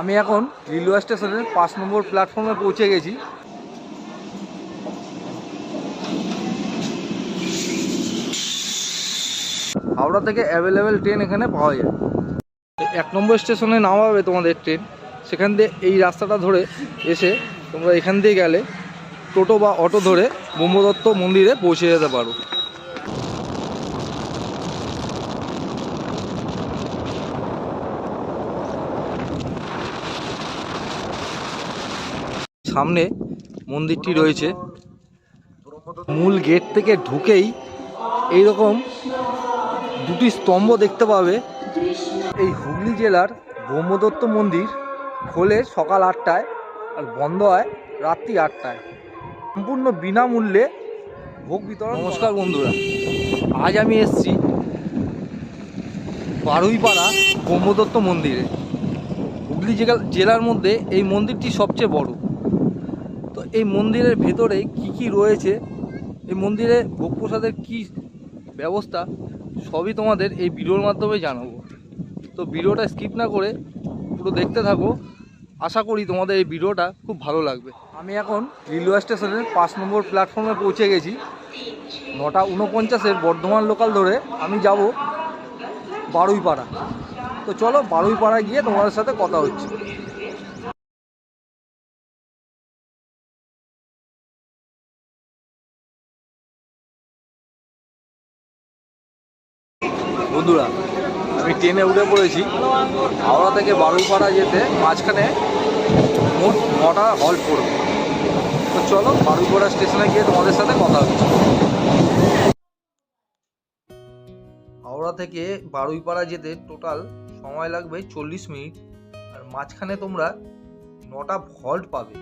আমি এখন রেলওয়ে স্টেশনের পাঁচ নম্বর প্ল্যাটফর্মে পৌঁছে গেছি। হাওড়া থেকে অ্যাভেলেবেল ট্রেন এখানে পাওয়া যায়। এক নম্বর স্টেশনে নামাবে তোমাদের ট্রেন সেখান দিয়ে এই রাস্তাটা ধরে এসে তোমরা এখান দিয়ে গেলে টোটো বা অটো ধরে ব্রহ্মদত্ত মন্দিরে পৌঁছে যেতে পারো। সামনে মন্দিরটি রয়েছে। মূল গেট থেকে ঢুকেই এইরকম দুটি স্তম্ভ দেখতে পাবে। এই হুগলি জেলার ব্রহ্মদত্ত মন্দির খোলে সকাল আটটায় আর বন্ধ হয় রাত্রি আটটায়। সম্পূর্ণ বিনামূল্যে ভোগ বিতরণ নমস্কার বন্ধুরা আজ আমি এসেছি বারুইপাড়া ব্রহ্মদত্ত মন্দিরে। হুগলি জেলা- জেলার মধ্যে এই মন্দিরটি সবচেয়ে বড়। তো এই মন্দিরের ভেতরে কি কি রয়েছে? এই মন্দিরে ভোগ প্রসাদের কী ব্যবস্থা? সবই তোমাদের এই ভিডিওর মাধ্যমে জানাব। তো ভিডিওটা স্কিপ না করে পুরো দেখতে থাকো। আশা করি তোমাদের এই ভিডিওটা খুব ভালো লাগবে। আমি এখন রেলওয়ে স্টেশনের পাঁচ নম্বর প্ল্যাটফর্মে পৌঁছে গেছি। নটা উনপঞ্চাশের বর্ধমান লোকাল ধরে আমি যাব বারুইপাড়া। তো চলো বারুইপাড়া গিয়ে তোমাদের সাথে কথা হচ্ছে। ট্রেনে উঠে পড়েছি। হাওড়া থেকে বারুইপাড়া যেতে মাঝখানে মোট নটা হল্ট পড়বে তো চলো বারুইপাড়া স্টেশনে গিয়ে তোমাদের সাথে কথা হচ্ছে হাওড়া থেকে বারুইপাড়া যেতে টোটাল সময় লাগবে চল্লিশ মিনিট। আর মাঝখানে তোমরা নটা হল্ট পাবে।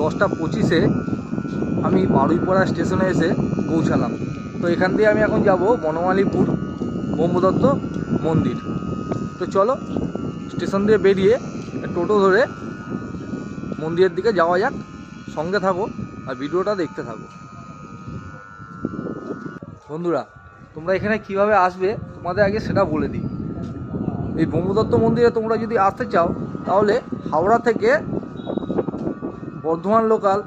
দশটা পঁচিশে আমি বারুইপাড়া স্টেশনে এসে পৌঁছালাম। তো এখান দিয়ে আমি এখন যাব বনমালীপুর, ব্রহ্মদত্ত মন্দির। তো চলো, স্টেশন দিয়ে বেরিয়ে টোটো ধরে মন্দিরের দিকে যাওয়া যাক, সঙ্গে থাকো আর ভিডিওটা দেখতে থাকো। বন্ধুরা, তোমরা এখানে কীভাবে আসবে তোমাদের আগে সেটা বলে দিই। এই ব্রহ্মদত্ত মন্দিরে তোমরা যদি আসতে চাও, তাহলে হাওড়া থেকে বর্ধমান লোকাল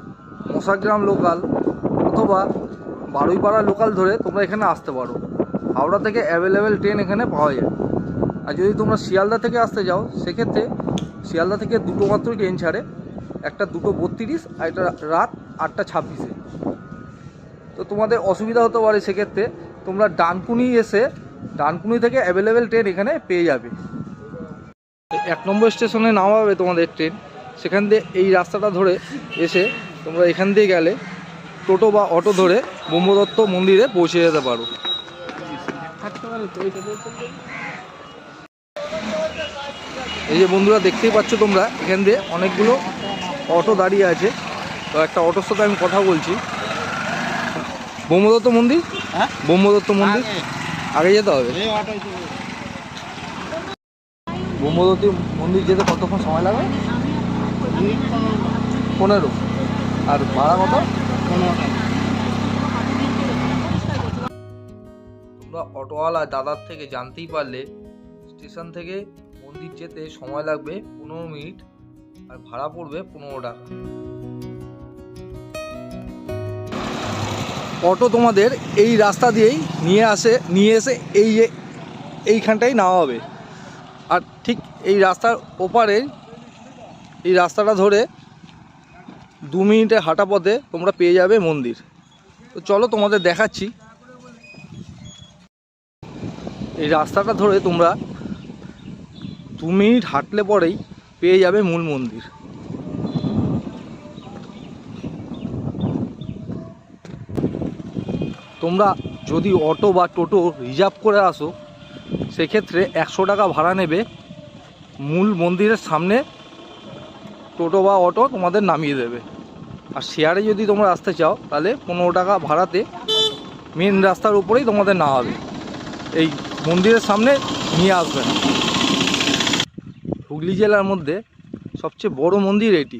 মশাগ্রাম লোকাল অথবা বারুইপাড়া লোকাল ধরে তোমরা এখানে আসতে পারো। হাওড়া থেকে অ্যাভেলেবেল ট্রেন এখানে পাওয়া যায়। আর যদি তোমরা শিয়ালদা থেকে আসতে যাও, সেক্ষেত্রে শিয়ালদা থেকে দুটো মাত্র ট্রেন ছাড়ে। একটা দুটো বত্রিশ আর একটা রাত আটটা ছাব্বিশে। তো তোমাদের অসুবিধা হতে পারে সেক্ষেত্রে তোমরা ডানকুনি এসে ডানকুনি থেকে অ্যাভেলেবেল ট্রেন এখানে পেয়ে যাবে। এক নম্বর স্টেশনে নামাবে তোমাদের ট্রেন সেখান দিয়ে এই রাস্তাটা ধরে এসে তোমরা এখান দিয়ে গেলে টোটো বা অটো ধরে ব্রহ্মদত্ত মন্দিরে পৌঁছে যেতে পারো। এই যে বন্ধুরা দেখতেই পাচ্ছ তোমরা এখান দিয়ে অনেকগুলো অটো দাঁড়িয়ে আছে। তো একটা অটোর সাথে আমি কথা বলছি। ব্রহ্মদত্ত মন্দির? হ্যাঁ? ব্রহ্মদত্ত মন্দির? আগে। যেতে হবে। ব্রহ্মদত্ত মন্দির যেতে কতক্ষণ সময় লাগবে? পনেরো। আর ভাড়া কত? তোমরা অটোওয়ালা দাদার থেকে জানতেই পারলে স্টেশন থেকে মন্দির যেতে সময় লাগবে পনেরো মিনিট আর ভাড়া পড়বে পনেরো টাকা। অটো তোমাদের এই রাস্তা দিয়েই নিয়ে আসে নিয়ে এসে এই এইখানটাই নেওয়া হবে আর ঠিক এই রাস্তার ওপারে এই রাস্তাটা ধরে দু মিনিটে হাঁটা পথে তোমরা পেয়ে যাবে মন্দির। তো চলো তোমাদের দেখাচ্ছি। এই রাস্তাটা ধরে তোমরা দু মিনিট হাঁটলে পরেই পেয়ে যাবে মূল মন্দির। তোমরা যদি অটো বা টোটো রিজার্ভ করে আসো, সেক্ষেত্রে একশো টাকা ভাড়া নেবে মূল মন্দিরের সামনে টোটো বা অটো তোমাদের নামিয়ে দেবে। আর শেয়ারে যদি তোমরা আসতে চাও, তাহলে পনেরো টাকা ভাড়াতে মেন রাস্তার উপরেই তোমাদের নামাবে। এই মন্দিরের সামনে নিয়ে আসবেন হুগলি জেলার মধ্যে সবচেয়ে বড় মন্দির এটি।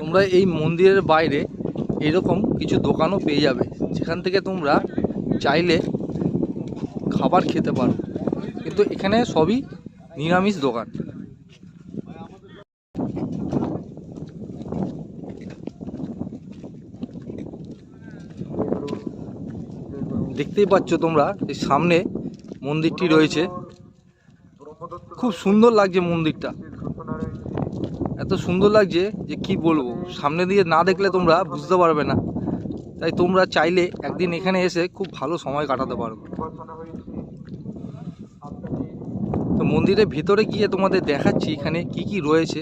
তোমরা এই মন্দিরের বাইরে এরকম কিছু দোকানও পেয়ে যাবে। যেখান থেকে তোমরা চাইলে খাবার খেতে পারো। কিন্তু এখানে সবই নিরামিষ দোকান। দেখতেই পাচ্ছ তোমরা, এই সামনে মন্দিরটি রয়েছে। খুব সুন্দর লাগছে মন্দিরটা। এত সুন্দর লাগছে যে কি বলব? সামনে দিয়ে না দেখলে তোমরা বুঝতে পারবে না। তাই তোমরা চাইলে একদিন এখানে এসে খুব ভালো সময় কাটাতে পারবে তো মন্দিরের ভিতরে গিয়ে তোমাদের দেখাচ্ছি এখানে কি কি রয়েছে।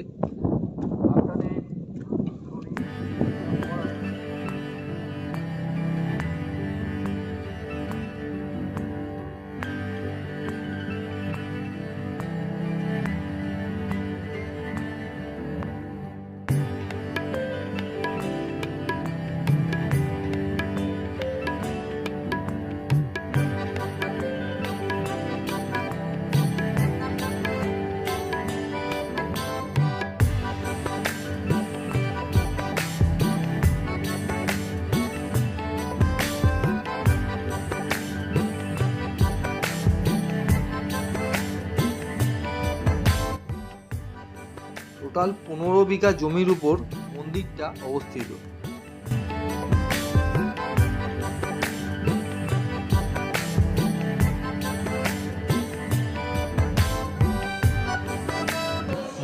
টোটাল পনেরো বিঘা জমির উপর মন্দিরটা অবস্থিত।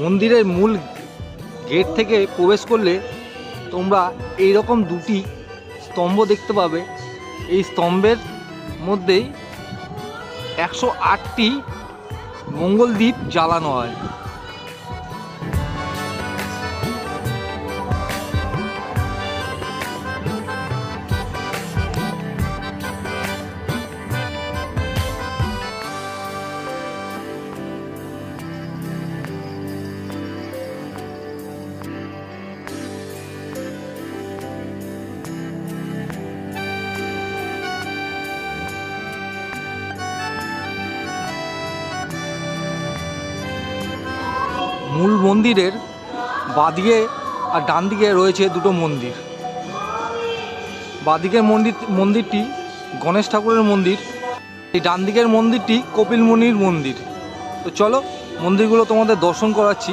মন্দিরের মূল গেট থেকে প্রবেশ করলে তোমরা এই রকম দুটি স্তম্ভ দেখতে পাবে। এই স্তম্ভের মধ্যেই একশো আটটি মঙ্গলদ্বীপ জ্বালানো হয়। মন্দিরের বাদিকে আর ডান দিকে রয়েছে দুটো মন্দির। বাদিকের মন্দির, মন্দিরটি গণেশ ঠাকুরের মন্দির, এই ডান দিকের মন্দিরটি কপিল মুনির মন্দির। তো চলো মন্দিরগুলো তোমাদের দর্শন করাচ্ছি।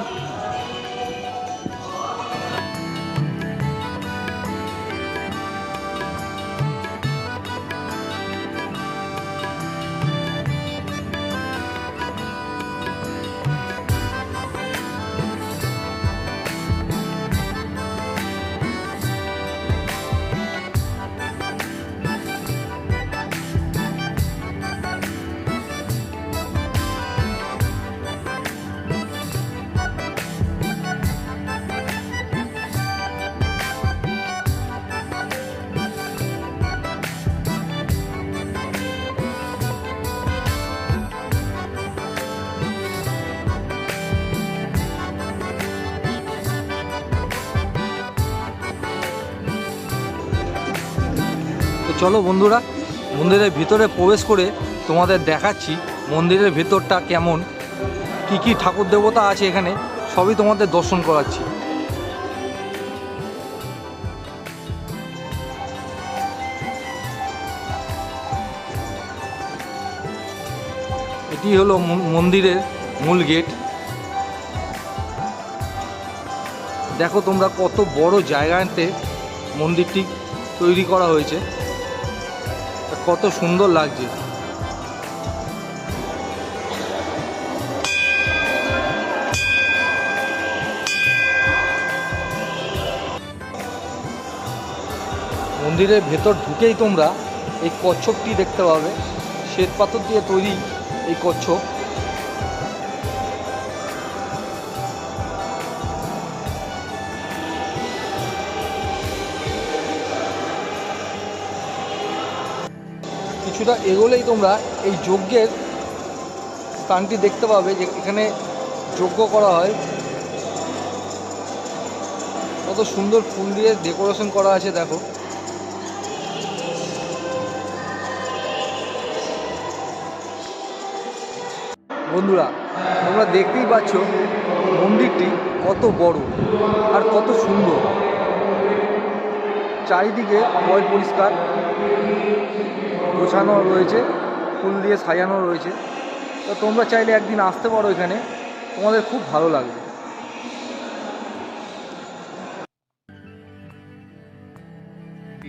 তো চলো বন্ধুরা, মন্দিরের ভিতরে প্রবেশ করে তোমাদের দেখাচ্ছি মন্দিরের ভেতরটা কেমন, কি কি ঠাকুর দেবতা আছে এখানে, সবই তোমাদের দর্শন করাচ্ছি। এটি হলো মন- মন্দিরের মূল গেট। দেখো তোমরা কত বড় জায়গাতে মন্দিরটি তৈরি করা হয়েছে। কত সুন্দর লাগছে। মন্দিরের ভেতর ঢুকেই তোমরা এই কচ্ছপটি দেখতে পাবে। শ্বেত পাথর দিয়ে তৈরি এই কচ্ছপ। কিছুটা এগোলেই তোমরা এই যজ্ঞের স্থানটি দেখতে পাবে যে এখানে যজ্ঞ করা হয়। কত সুন্দর ফুল দিয়ে ডেকোরেশন করা আছে, দেখো। বন্ধুরা, তোমরা দেখতেই পাচ্ছ মন্দিরটি কত বড় আর কত সুন্দর। চারিদিকে পয় পরিষ্কার। গোছানো রয়েছে, ফুল দিয়ে সাজানো রয়েছে। তো তোমরা চাইলে একদিন আসতে পারো এখানে। তোমাদের খুব ভালো লাগবে।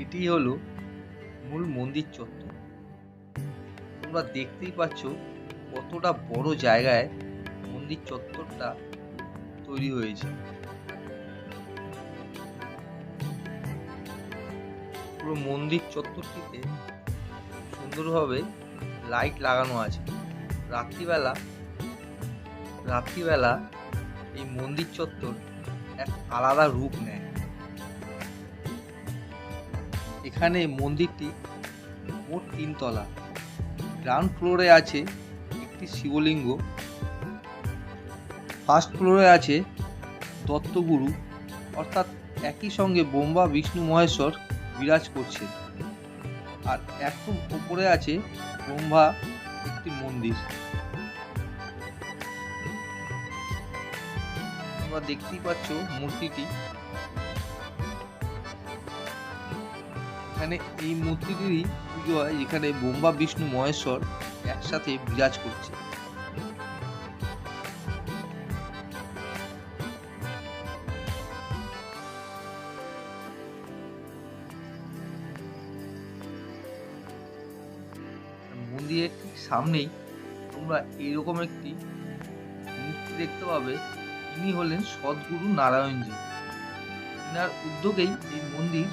এটি হলো মূল মন্দির চত্বর। তোমরা দেখতেই পাচ্ছ কতটা বড় জায়গায় মন্দির চত্বরটা তৈরি হয়েছে। পুরো মন্দির চত্বরটিতে সুন্দরভাবে লাইট লাগানো আছে। রাত্রিবেলা রাত্রিবেলা এই মন্দির চত্বর এক আলাদা রূপ নেয়। এখানে মন্দিরটি মোট তিনতলা। গ্রাউন্ড ফ্লোরে আছে একটি শিবলিঙ্গ। ফার্স্ট ফ্লোরে আছে দত্তগুরু। অর্থাৎ একই সঙ্গে বোম্বা, বিষ্ণু, মহেশ্বর বিরাজ করছে। আর একটু উপরে আছে ব্রহ্মা একটি মন্দির। তোমরা দেখতেই পাচ্ছ মূর্তিটি। এখানে এই মূর্তিটিরই পুজো হয়, যেখানে বোম্বা বিষ্ণু, মহেশ্বর একসাথে বিরাজ করছে। মন্দিরের ঠিক সামনেই তোমরা এরকম একটি মূর্তি দেখতে পাবে। ইনি হলেন সদ্গুরু নারায়ণজি। ইনার উদ্যোগেই এই মন্দির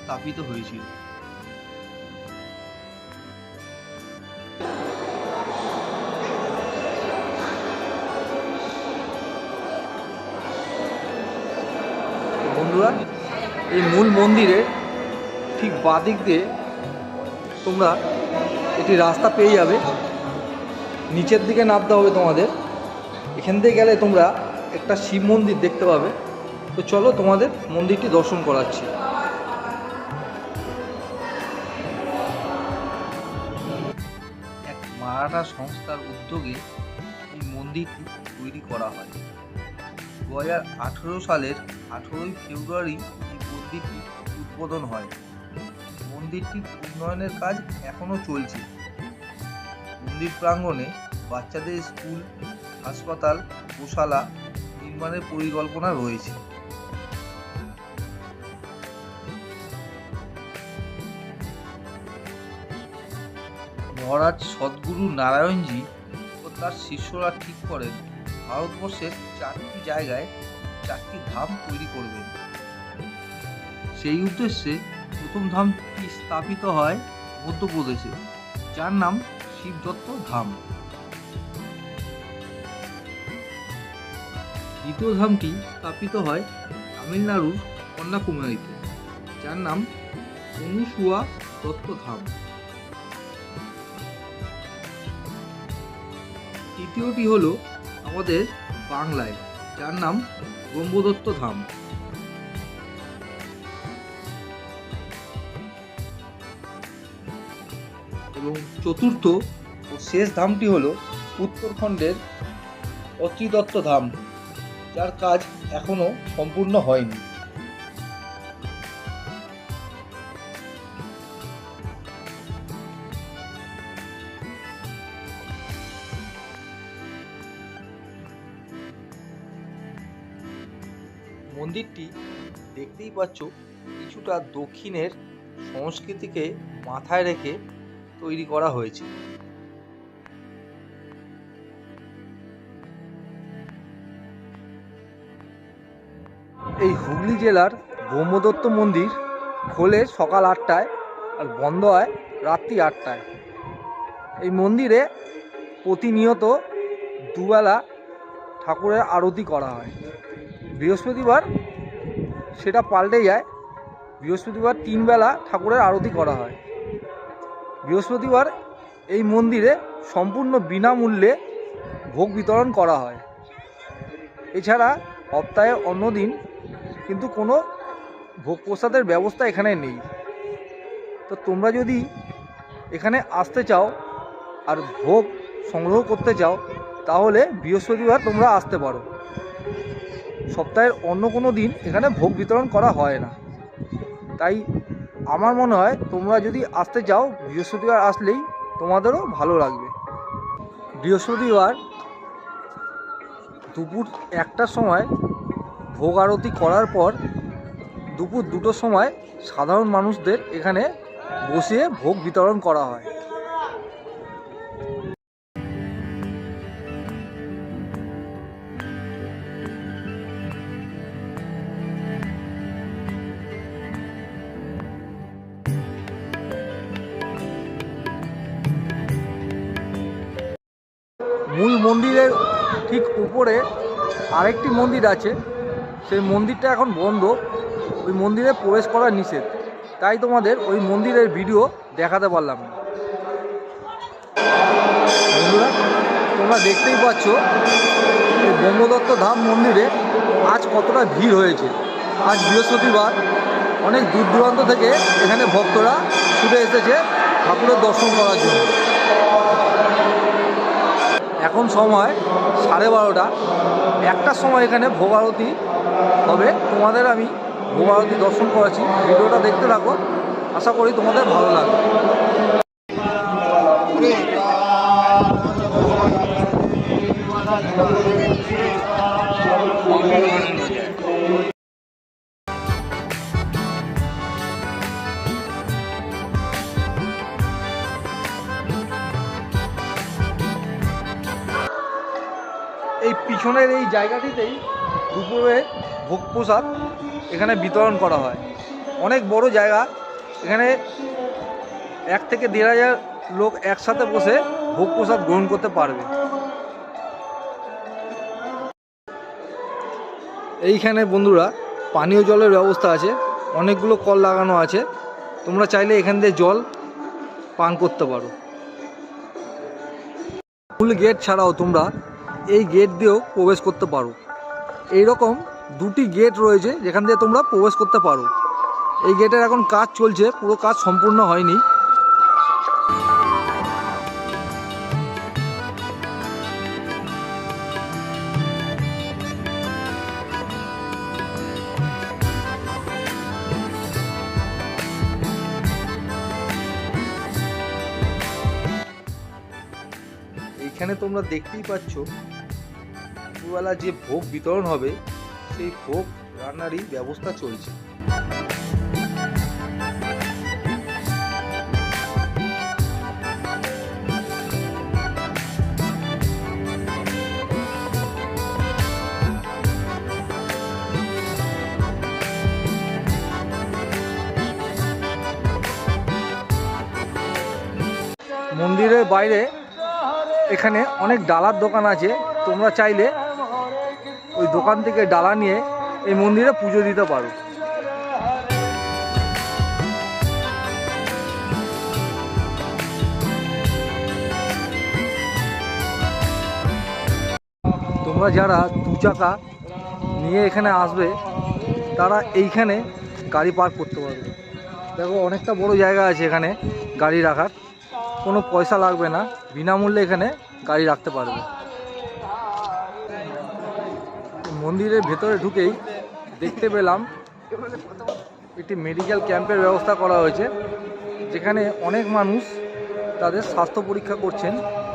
স্থাপিত হয়েছিল। বন্ধুরা, এই মূল মন্দিরে ঠিক বাদিক দিয়ে তোমরা একটি রাস্তা পেয়ে যাবে। নিচের দিকে নামতে হবে তোমাদের। এখান থেকে গেলে তোমরা একটা শিব মন্দির দেখতে পাবে। তো চলো তোমাদের মন্দিরটি দর্শন করাচ্ছি। এক মারাঠা সংস্থার উদ্যোগে এই মন্দিরটি তৈরি করা হয়। দু হাজার আঠেরো সালের আঠেরোই ফেব্রুয়ারি এই মন্দিরটি উদ্বোধন হয়। মন্দিরটির উন্নয়নের কাজ এখনও চলছে। মন্দির প্রাঙ্গণে বাচ্চাদের স্কুল, হাসপাতাল, গোশালা নির্মাণের পরিকল্পনা রয়েছে। মহারাজ সদ্গুরু নারায়ণজি ও তার শিষ্যরা ঠিক করেন, ভারতবর্ষের চারটি জায়গায় চারটি ধাম তৈরি করবেন। সেই উদ্দেশ্যে প্রথম ধামটি স্থাপিত হয়? মধ্যপ্রদেশে। যার নাম শিবদত্ত ধাম। দ্বিতীয় ধামটি স্থাপিত হয় তামিলনাড়ুর কন্যাকুমারীতে, যার নাম অনুসুয়া দত্ত ধাম। তৃতীয়টি হলো আমাদের বাংলায়, যার নাম ব্রহ্মদত্ত ধাম। চতুর্থ ও শেষ ধামটি হলো উত্তরখণ্ডের অত্রিদত্ত ধাম, যার কাজ এখনও সম্পূর্ণ হয়নি। মন্দিরটি দেখতেই পাচ্ছ, কিছুটা দক্ষিণের সংস্কৃতিকে মাথায় রেখে তৈরি করা হয়েছে। এই হুগলি জেলার ব্রহ্মদত্ত মন্দির খোলে সকাল আটটায় আর বন্ধ হয় রাত্রি আটটায়। এই মন্দিরে প্রতিনিয়ত দুবেলা ঠাকুরের আরতি করা হয়। বৃহস্পতিবার সেটা পাল্টে যায়, বৃহস্পতিবার তিনবেলা ঠাকুরের আরতি করা হয়। বৃহস্পতিবার এই মন্দিরে সম্পূর্ণ বিনামূল্যে ভোগ বিতরণ করা হয়। এছাড়া সপ্তাহে অন্য দিন কিন্তু কোনো ভোগ প্রসাদের ব্যবস্থা এখানে নেই। তো তোমরা যদি এখানে আসতে চাও আর ভোগ সংগ্রহ করতে চাও, তাহলে বৃহস্পতিবার তোমরা আসতে পারো। সপ্তাহের অন্য কোনো দিন এখানে ভোগ বিতরণ করা হয় না। তাই আমার মনে হয় তোমরা যদি আসতে চাও, বৃহস্পতিবার আসলেই তোমাদেরও ভালো লাগবে। বৃহস্পতিবার দুপুর একটার সময় ভোগ আরতি করার পর দুপুর দুটোর সময় সাধারণ মানুষদের এখানে বসিয়ে ভোগ বিতরণ করা হয়। উপরে আরেকটি মন্দির আছে। সেই মন্দিরটা এখন বন্ধ। ওই মন্দিরে প্রবেশ করা নিষেধ। তাই তোমাদের ওই মন্দিরের ভিডিও দেখাতে পারলাম না। বন্ধুরা, তোমরা দেখতেই পাচ্ছ এই ব্রহ্মদত্ত ধাম মন্দিরে আজ কতটা ভিড় হয়েছে। আজ বৃহস্পতিবার। অনেক দূর দূরান্ত থেকে এখানে ভক্তরা ছুটে এসেছে ঠাকুরের দর্শন করার জন্য। এখন সময় সাড়ে বারোটা। একটার সময় এখানে ভোগারতী হবে। তোমাদের আমি ভোগ আরতি দর্শন করাচ্ছি ভিডিওটা দেখতে থাকো। আশা করি তোমাদের ভালো লাগবে। এই পিছনের এই জায়গাটিতেই দুপুরে ভোগ প্রসাদ এখানে বিতরণ করা হয়। অনেক বড় জায়গা। এখানে এক থেকে দেড় হাজার লোক একসাথে বসে ভোগ প্রসাদ গ্রহণ করতে পারবে। এইখানে বন্ধুরা পানীয় জলের ব্যবস্থা আছে। অনেকগুলো কল লাগানো আছে। তোমরা চাইলে এখান দিয়ে জল পান করতে পারো। ফুল গেট ছাড়াও তোমরা এই গেট দিয়েও প্রবেশ করতে পারো। এই রকম দুটি গেট রয়েছে যেখান দিয়ে তোমরা প্রবেশ করতে পারো। এই গেটের এখন কাজ চলছে, পুরো কাজ সম্পূর্ণ হয়নি। এখানে তোমরা দেখতেই পাচ্ছ দুপুরবেলা যে ভোগ বিতরণ হবে, সেই ভোগ রান্নারই ব্যবস্থা চলছে। মন্দিরের বাইরে এখানে অনেক ডালার দোকান আছে। তোমরা চাইলে ওই দোকান থেকে ডালা নিয়ে এই মন্দিরে পুজো দিতে পারো। তোমরা যারা দু চাকা নিয়ে এখানে আসবে, তারা এইখানে গাড়ি পার্ক করতে পারবে। দেখো, অনেকটা বড় জায়গা আছে এখানে গাড়ি রাখার। কোনো পয়সা লাগবে না, বিনামূল্যে এখানে গাড়ি রাখতে পারবে। মন্দিরের ভেতরে ঢুকেই দেখতে পেলাম একটি মেডিকেল ক্যাম্পের ব্যবস্থা করা হয়েছে, যেখানে অনেক মানুষ তাদের স্বাস্থ্য পরীক্ষা করছেন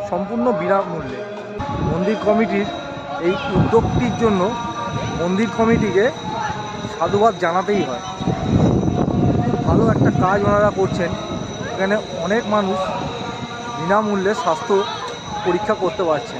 সম্পূর্ণ বিনামূল্যে। মন্দির কমিটির এই উদ্যোগটির জন্য মন্দির কমিটিকে সাধুবাদ জানাতেই হয়। ভালো একটা কাজ ওনারা করছেন, এখানে অনেক মানুষ বিনামূল্যে স্বাস্থ্য পরীক্ষা করতে পারছেন।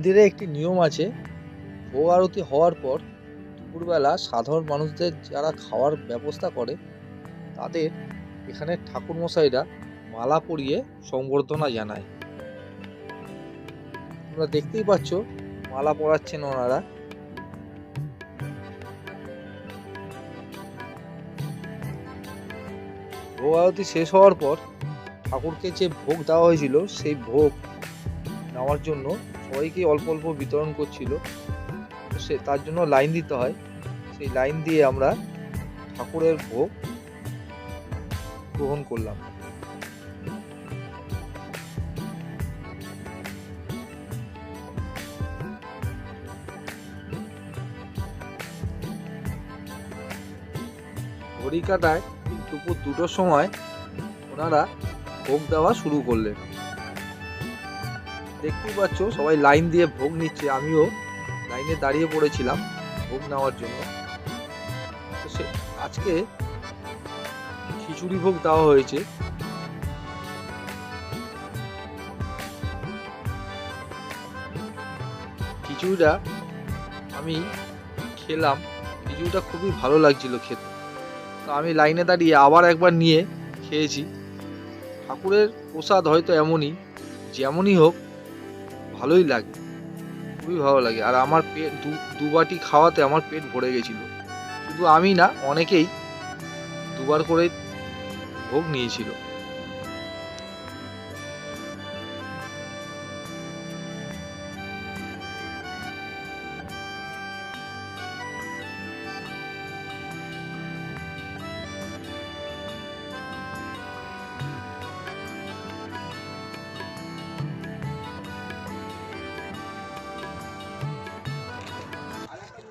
মন্দিরে একটি নিয়ম আছে, ভোগ আরতি হওয়ার পর দুপুরবেলা সাধারণ মানুষদের যারা খাওয়ার ব্যবস্থা করে, তাদের এখানে ঠাকুরমশাইরা মালা পরিয়ে সংবর্ধনা জানায়। তোমরা দেখতেই পাচ্ছ মালা পরাচ্ছেন ওনারা। ভোগ আরতি শেষ হওয়ার পর ঠাকুরকে যে ভোগ দেওয়া হয়েছিল, সেই ভোগ নেওয়ার জন্য সবাইকে অল্প অল্প বিতরণ করছিল। সে, তার জন্য লাইন দিতে হয়। সেই লাইন দিয়ে আমরা ঠাকুরের ভোগ গ্রহণ করলাম। ঘড়ি কাটায় দুপুর দুটোর সময় ওনারা ভোগ দেওয়া শুরু করলেন। দেখতেই পাচ্ছ, সবাই লাইন দিয়ে ভোগ নিচ্ছে। আমিও লাইনে দাঁড়িয়ে পড়েছিলাম ভোগ নেওয়ার জন্য। তো সে, আজকে খিচুড়ি ভোগ দেওয়া হয়েছে। খিচুড়িটা আমি খেলাম। খিচুড়িটা খুবই ভালো লাগছিল খেতে। তো আমি লাইনে দাঁড়িয়ে আবার একবার নিয়ে খেয়েছি। ঠাকুরের প্রসাদ হয়তো এমনই, যেমনই হোক ভালোই লাগে, খুবই ভালো লাগে। আর আমার পেট দু দু বাটি খাওয়াতে আমার পেট ভরে গেছিল। শুধু আমি না, অনেকেই দুবার করে ভোগ নিয়েছিল।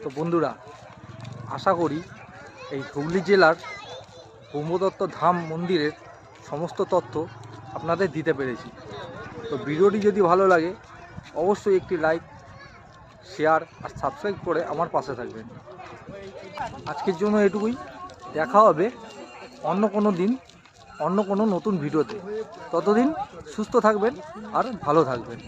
তো বন্ধুরা, আশা করি এই হুগলি জেলার ব্রহ্মদত্ত ধাম মন্দিরের সমস্ত তথ্য আপনাদের দিতে পেরেছি। তো ভিডিওটি যদি ভালো লাগে, অবশ্যই একটি লাইক, শেয়ার আর সাবস্ক্রাইব করে আমার পাশে থাকবেন। আজকের জন্য এটুকুই। দেখা হবে অন্য কোনো দিন, অন্য কোনো নতুন ভিডিওতে। ততদিন সুস্থ থাকবেন আর ভালো থাকবেন।